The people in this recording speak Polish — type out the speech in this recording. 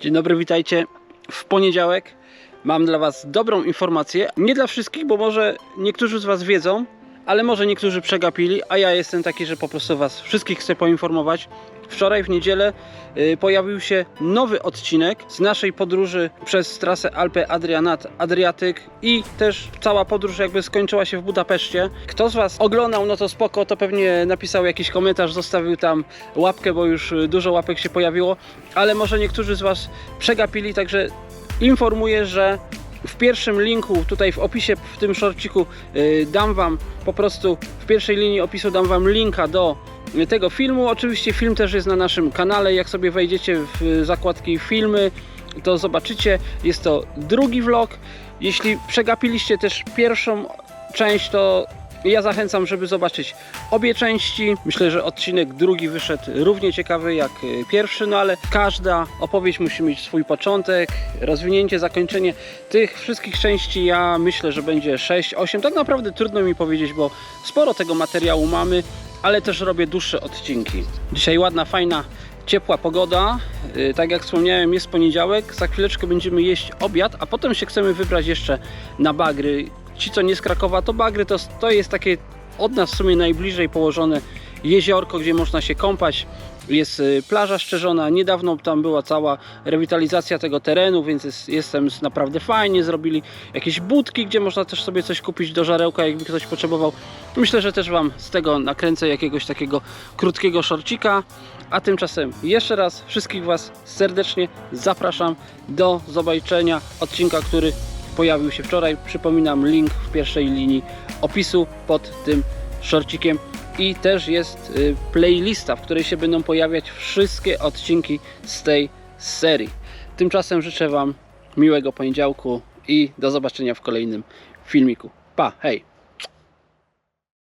Dzień dobry, witajcie w poniedziałek. Mam dla Was dobrą informację. Nie dla wszystkich, bo może niektórzy z Was wiedzą, ale może niektórzy przegapili, a ja jestem taki, że po prostu Was wszystkich chcę poinformować. Wczoraj w niedzielę y, pojawił się nowy odcinek z naszej podróży przez trasę Alpy Adrianat Adriatyk i też cała podróż jakby skończyła się w Budapeszcie. Kto z Was oglądał, no to spoko, to pewnie napisał jakiś komentarz, zostawił tam łapkę, bo już y, dużo łapek się pojawiło, ale może niektórzy z Was przegapili, także informuję, że w pierwszym linku, tutaj w opisie, w tym shortciku y, dam Wam po prostu w pierwszej linii opisu dam Wam linka do tego filmu. Oczywiście film też jest na naszym kanale. Jak sobie wejdziecie w zakładki filmy, to zobaczycie. Jest to drugi vlog. Jeśli przegapiliście też pierwszą część, to ja zachęcam, żeby zobaczyć obie części. Myślę, że odcinek drugi wyszedł równie ciekawy jak y, pierwszy, no ale każda opowieść musi mieć swój początek, rozwinięcie, zakończenie. Tych wszystkich części ja myślę, że będzie 6, 8. Tak naprawdę trudno mi powiedzieć, bo sporo tego materiału mamy, ale też robię dłuższe odcinki. Dzisiaj ładna, fajna, ciepła pogoda. Yy, Tak jak wspomniałem, jest poniedziałek. Za chwileczkę będziemy jeść obiad, a potem się chcemy wybrać jeszcze na bagry. Ci, co nie z Krakowa, to bagry to, to jest takie od nas w sumie najbliżej położone jeziorko, gdzie można się kąpać. Jest y, plaża szczerzona. Niedawno tam była cała rewitalizacja tego terenu, więc jest, jest tam naprawdę fajnie. Zrobili jakieś budki, gdzie można też sobie coś kupić do żarełka, jakby ktoś potrzebował. Myślę, że też Wam z tego nakręcę jakiegoś takiego krótkiego szorcika. A tymczasem jeszcze raz wszystkich Was serdecznie zapraszam do zobaczenia odcinka, który pojawił się wczoraj. Przypominam link w pierwszej linii opisu pod tym shortcikiem i też jest y, playlista, w której się będą pojawiać wszystkie odcinki z tej serii. Tymczasem życzę Wam miłego poniedziałku i do zobaczenia w kolejnym filmiku. Pa, hej!